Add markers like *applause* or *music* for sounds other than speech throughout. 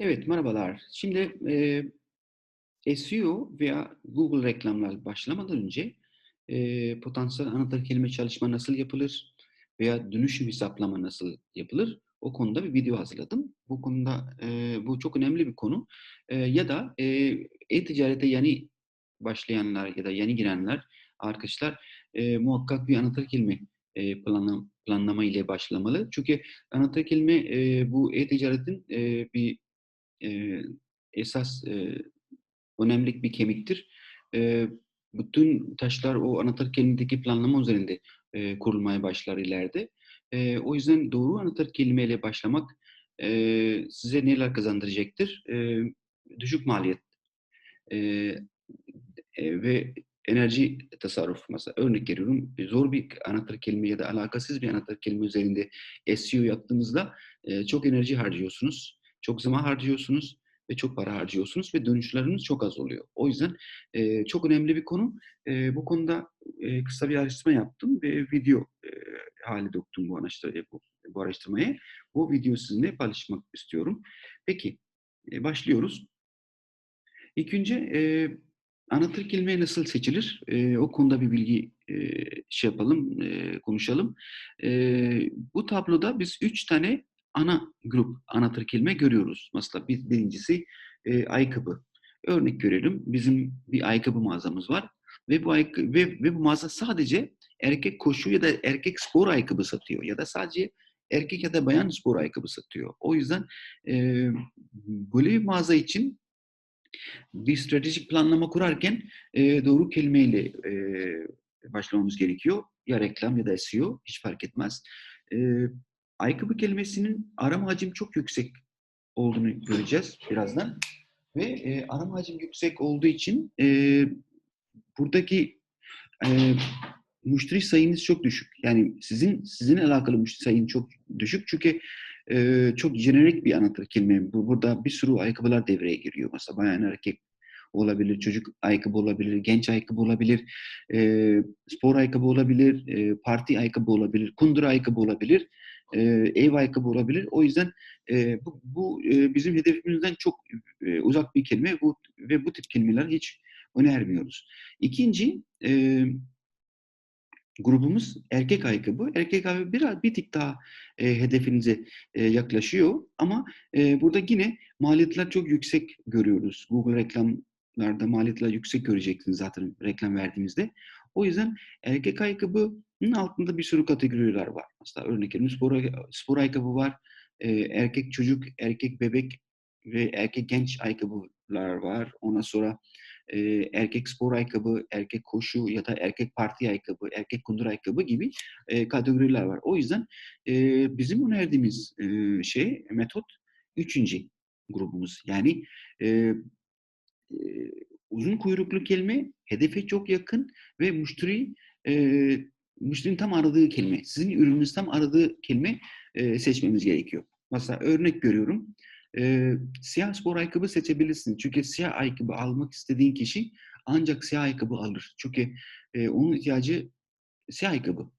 Evet, merhabalar. Şimdi eee, SEO veya Google reklamlar başlamadan önce eee, potansiyel anahtar kelime çalışma nasıl yapılır veya dönüşüm hesaplama nasıl yapılır? O konuda bir video hazırladım. Bu konuda eee, bu çok önemli bir konu. Eee, ya da e-ticarete yeni başlayanlar ya da yeni girenler arkadaşlar eee, muhakkak bir anahtar kelime eee, planlama, planlama ile başlamalı. Çünkü anahtar kelime eee, bu e-ticaretin eee, bir eee, esas eee, önemli bir kemiktir. Eee, bütün taşlar o anahtar kelimedeki planlama üzerinde eee, kurulmaya başlar ileride. Eee, o yüzden doğru anahtar kelimeyle başlamak eee, size neler kazandıracaktır? Eee, düşük maliyet eee, eee, ve enerji tasarrufu mesela örnek veriyorum zor bir anahtar kelime ya da alakasız bir anahtar kelime üzerinde SEO yaptığınızda eee, çok enerji harcıyorsunuz, çok zaman harcıyorsunuz ve çok para harcıyorsunuz ve dönüşleriniz çok az oluyor. O yüzden eee, çok önemli bir konu. Eee, bu konuda eee, kısa bir araştırma yaptım ve video eee, hali döktüm bu, araştır- bu, bu araştırmaya. Bu videoyu sizinle paylaşmak istiyorum. Peki, eee, başlıyoruz. İlk önce eee anahtar kelime nasıl seçilir? Eee, o konuda bir bilgi eee, şey yapalım, eee, konuşalım. Eee, bu tabloda biz 3 tane ana grup anahtar kelime görüyoruz. Mesela bir, birincisi eee, ayakkabı. Örnek görelim. Bizim bir ayakkabı mağazamız var ve bu ayakkabı, ve, ve bu mağaza sadece erkek koşu ya da erkek spor ayakkabı satıyor ya da sadece erkek ya da bayan spor ayakkabı satıyor. O yüzden eee böyle bir mağaza için bir stratejik planlama kurarken eee, doğru kelimeyle eee, başlamamız gerekiyor. Ya reklam ya da SEO hiç fark etmez. Eee, ayakkabı kelimesinin arama hacim çok yüksek olduğunu göreceğiz birazdan. Ve eee, arama hacim yüksek olduğu için eee, buradaki eee, müşteri sayınız çok düşük. Yani sizin sizinle alakalı müşteri sayın çok düşük. Çünkü eee, çok jenerik bir anahtar kelime. Bu, burada bir sürü ayakkabılar devreye giriyor. Mesela bayan erkek olabilir, çocuk ayakkabı olabilir, genç ayakkabı olabilir, eee, spor ayakkabı olabilir, eee, parti ayakkabı olabilir, kundur ayakkabı olabilir, eee, ev ayakkabı olabilir. O yüzden eee, bu, bu eee, bizim hedefimizden çok eee, uzak bir kelime bu, ve bu tip kelimeler hiç önermiyoruz. İkinci, eee grubumuz erkek ayakkabı. Erkek ayakkabı biraz bir tık daha e, hedefinize e, yaklaşıyor ama e, burada yine maliyetler çok yüksek görüyoruz. Google reklamlarda maliyetler yüksek göreceksiniz zaten reklam verdiğimizde. O yüzden erkek ayakkabının altında bir sürü kategoriler var. Mesela örnek veriyorum spor, spor ayakkabı var, e, erkek çocuk, erkek bebek ve erkek genç ayakkabılar var. Ondan sonra eee, erkek spor ayakkabı, erkek koşu ya da erkek parti ayakkabı, erkek kundur ayakkabı gibi eee, kategoriler var. O yüzden eee, bizim önerdiğimiz eee, şey, metot üçüncü grubumuz. Yani eee, eee, uzun kuyruklu kelime hedefe çok yakın ve müşteri eee müşterinin tam aradığı kelime, sizin ürününüz tam aradığı kelime eee, seçmemiz gerekiyor. Mesela örnek görüyorum. Eee, siyah spor ayakkabı seçebilirsin. Çünkü siyah ayakkabı almak istediğin kişi ancak siyah ayakkabı alır. Çünkü eee, onun ihtiyacı siyah ayakkabı.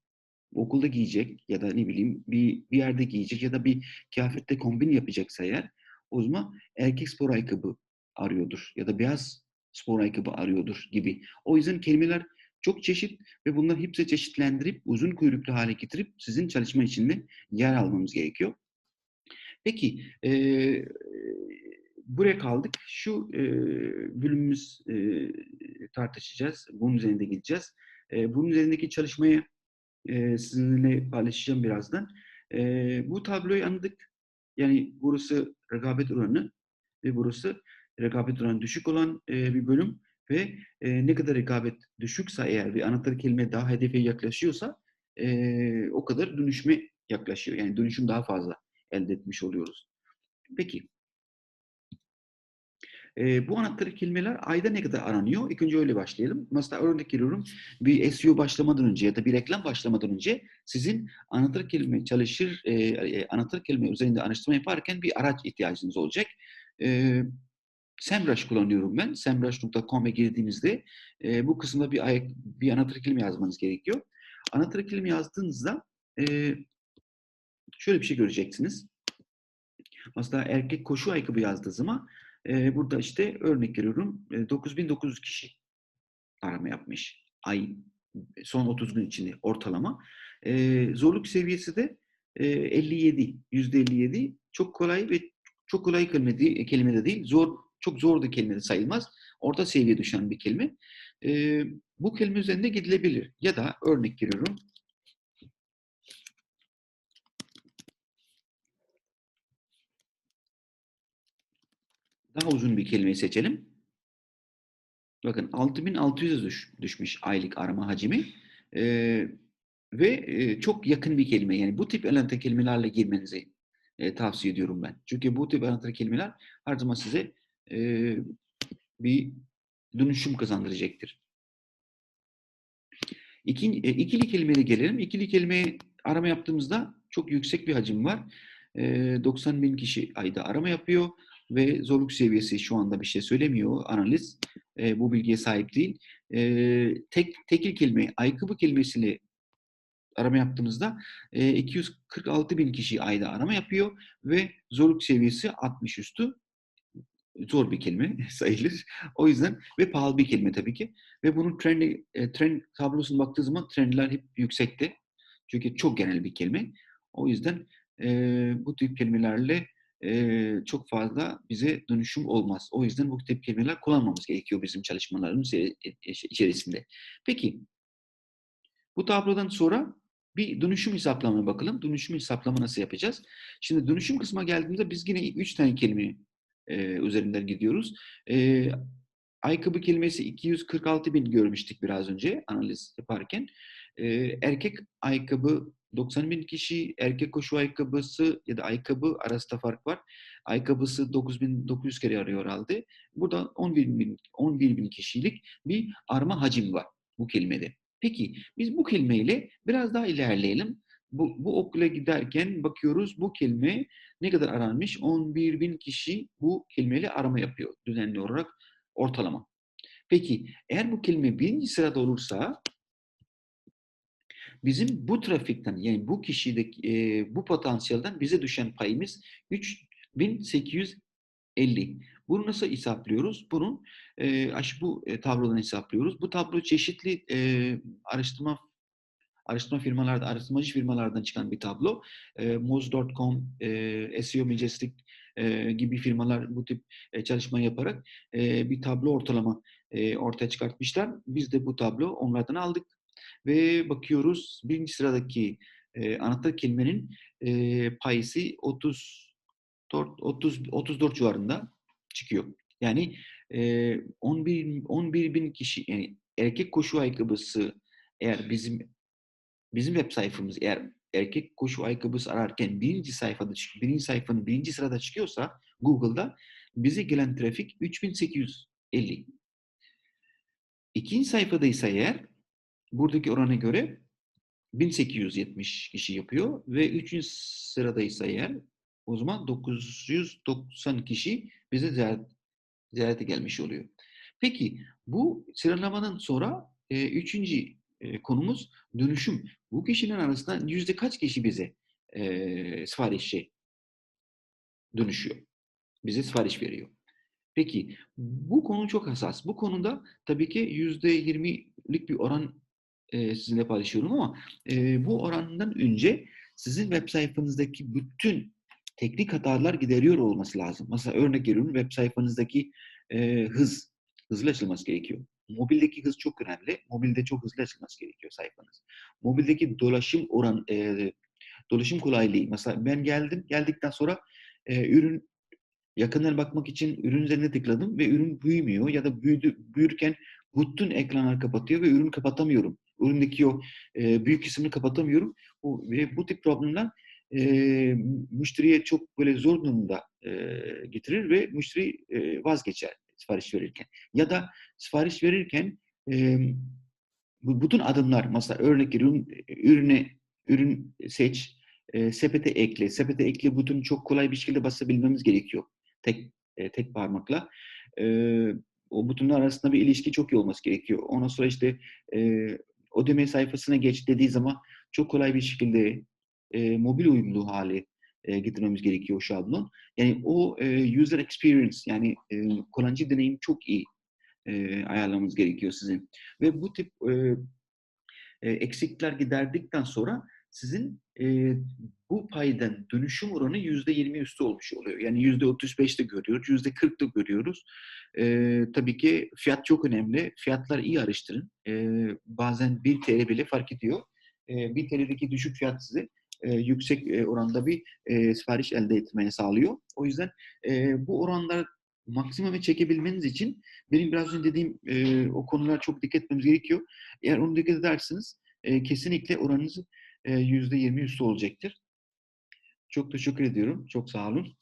Okulda giyecek ya da ne bileyim bir, bir yerde giyecek ya da bir kıyafette kombin yapacaksa eğer o zaman erkek spor ayakkabı arıyordur ya da beyaz spor ayakkabı arıyordur gibi. O yüzden kelimeler çok çeşit ve bunları hepsi çeşitlendirip uzun kuyruklu hale getirip sizin çalışma içinde yer almamız gerekiyor. Peki, eee, buraya kaldık. Şu eee, bölümümüz eee, tartışacağız. Bunun üzerinde gideceğiz. Eee, bunun üzerindeki çalışmayı eee, sizinle paylaşacağım birazdan. Eee, bu tabloyu anladık. Yani burası rekabet oranı ve burası rekabet oranı düşük olan eee, bir bölüm ve eee, ne kadar rekabet düşükse eğer bir anahtar kelime daha hedefe yaklaşıyorsa eee, o kadar dönüşme yaklaşıyor. Yani dönüşüm daha fazla elde etmiş oluyoruz. Peki, eee, bu anahtar kelimeler ayda ne kadar aranıyor? İlk önce öyle başlayalım. Mesela örnek veriyorum, bir SEO başlamadan önce ya da bir reklam başlamadan önce sizin anahtar kelime çalışır, eee, anahtar kelime üzerinde araştırma yaparken bir araç ihtiyacınız olacak. Eee, SEMrush kullanıyorum ben. semrush.com'a girdiğimizde eee, bu kısımda bir, ayak, bir anahtar kelime yazmanız gerekiyor. Anahtar kelime yazdığınızda eee, şöyle bir şey göreceksiniz. Aslında erkek koşu ayakkabı yazdığı zaman e, burada işte örnek veriyorum e, 9900 kişi arama yapmış. Ay son 30 gün içinde ortalama. E, zorluk seviyesi de e, 57, yüzde 57. Çok kolay ve çok kolay kelime, kelime de değil. Zor, çok zor da kelime sayılmaz. Orta seviye düşen bir kelime. E, bu kelime üzerinde gidilebilir. Ya da örnek veriyorum. Daha uzun bir kelimeyi seçelim. Bakın 6600 düş, düşmüş aylık arama hacmi. Ee, ve e, çok yakın bir kelime. Yani bu tip anahtar kelimelerle girmenizi e, tavsiye ediyorum ben. Çünkü bu tip anahtar kelimeler her zaman size e, bir dönüşüm kazandıracaktır. İki, e, ikili kelimeye gelelim. İkili kelimeye arama yaptığımızda çok yüksek bir hacim var. E, 90 bin kişi ayda arama yapıyor ve zorluk seviyesi şu anda bir şey söylemiyor analiz. E, bu bilgiye sahip değil. E, tek tekil kelime, ayakkabı kelimesiyle arama yaptığımızda e, 246 bin kişi ayda arama yapıyor ve zorluk seviyesi 60 üstü. Zor bir kelime *laughs* sayılır. O yüzden ve pahalı bir kelime tabii ki. Ve bunun trendi, e, trend tablosuna baktığı zaman trendler hep yüksekte. Çünkü çok genel bir kelime. O yüzden e, bu tip kelimelerle e, çok fazla bize dönüşüm olmaz. O yüzden bu tip kelimeler kullanmamız gerekiyor bizim çalışmalarımız içerisinde. Peki bu tablodan sonra bir dönüşüm hesaplamaya bakalım. Dönüşüm hesaplama nasıl yapacağız? Şimdi dönüşüm kısmına geldiğimizde biz yine üç tane kelime e, üzerinden gidiyoruz. E, ayakkabı kelimesi 246 bin görmüştük biraz önce analiz yaparken. E, erkek ayakkabı 90 bin kişi, erkek koşu ayakkabısı ya da ayakkabı arasında fark var. Ayakkabısı 9900 kere arıyor herhalde. Burada 11 bin, 11 bin kişilik bir arama hacim var bu kelimede. Peki biz bu kelimeyle biraz daha ilerleyelim. Bu, bu okula giderken bakıyoruz bu kelime ne kadar aranmış? 11 bin kişi bu kelimeyle arama yapıyor düzenli olarak ortalama. Peki eğer bu kelime birinci sırada olursa bizim bu trafikten yani bu kişideki e, bu potansiyelden bize düşen payımız 3850. Bunu nasıl hesaplıyoruz? Bunun e, bu e, tablodan hesaplıyoruz. Bu tablo çeşitli e, araştırma araştırma firmalarda, araştırmacı firmalardan çıkan bir tablo. E, Moz.com, e, SEO Majestic e, gibi firmalar bu tip e, çalışma yaparak e, bir tablo ortalama e, ortaya çıkartmışlar. Biz de bu tablo onlardan aldık ve bakıyoruz birinci sıradaki e, anahtar kelimenin e, payısı 30 30 34 civarında çıkıyor. Yani e, 11 11 bin kişi yani erkek koşu ayakkabısı eğer bizim bizim web sayfamız eğer erkek koşu ayakkabısı ararken birinci sayfada birinci sayfanın birinci sırada çıkıyorsa Google'da bize gelen trafik 3850. İkinci sayfada ise eğer buradaki orana göre 1870 kişi yapıyor ve üçüncü sırada ise eğer o zaman 990 kişi bize ziyaret, ziyarete gelmiş oluyor. Peki bu sıralamanın sonra e, üçüncü e, konumuz dönüşüm. Bu kişinin arasında yüzde kaç kişi bize e, siparişe dönüşüyor? Bize sipariş veriyor. Peki bu konu çok hassas. Bu konuda tabii ki yüzde yirmilik bir oran e, sizinle paylaşıyorum ama e, bu orandan önce sizin web sayfanızdaki bütün teknik hatalar gideriyor olması lazım. Mesela örnek veriyorum web sayfanızdaki e, hız, hızlı açılması gerekiyor. Mobildeki hız çok önemli. Mobilde çok hızlı açılması gerekiyor sayfanız. Mobildeki dolaşım oran, e, dolaşım kolaylığı. Mesela ben geldim, geldikten sonra e, ürün yakından bakmak için ürün üzerine tıkladım ve ürün büyümüyor ya da büyüdü, büyürken bütün ekranlar kapatıyor ve ürün kapatamıyorum. Üründeki o e, büyük kısmını kapatamıyorum. Bu, ve bu tip problemler e, müşteriye çok böyle zor durumda e, getirir ve müşteri e, vazgeçer sipariş verirken. Ya da sipariş verirken e, bütün adımlar mesela örnek ürün, ürüne ürün seç, e, sepete ekle. Sepete ekle butonu çok kolay bir şekilde basabilmemiz gerekiyor. Tek e, tek parmakla. E, o butonlar arasında bir ilişki çok iyi olması gerekiyor. Ondan sonra işte e, ödeme sayfasına geç dediği zaman çok kolay bir şekilde e, mobil uyumlu hali eee, getirmemiz gerekiyor o şablon. Yani o, eee, user experience yani, eee, kullanıcı deneyimi çok iyi, eee, ayarlamamız gerekiyor sizin ve bu tip, eee, eee, eksiklikler giderdikten sonra sizin, eee, bu paydan dönüşüm oranı %20 üstü olmuş oluyor. Yani %35 de görüyoruz, %40 da görüyoruz. Eee, tabii ki fiyat çok önemli. Fiyatları iyi araştırın. Eee, bazen ₺1 bile fark ediyor. Eee, ₺1'deki düşük fiyat size, eee, yüksek, eee, oranda bir, eee, sipariş elde etmeni sağlıyor. O yüzden, eee, bu oranları maksimuma çekebilmeniz için benim biraz önce dediğim, eee, o konulara çok dikkat etmemiz gerekiyor. Eğer ona dikkat ederseniz, eee, kesinlikle oranınız, eee, %20 üstü olacaktır. Çok teşekkür ediyorum. Çok sağ olun.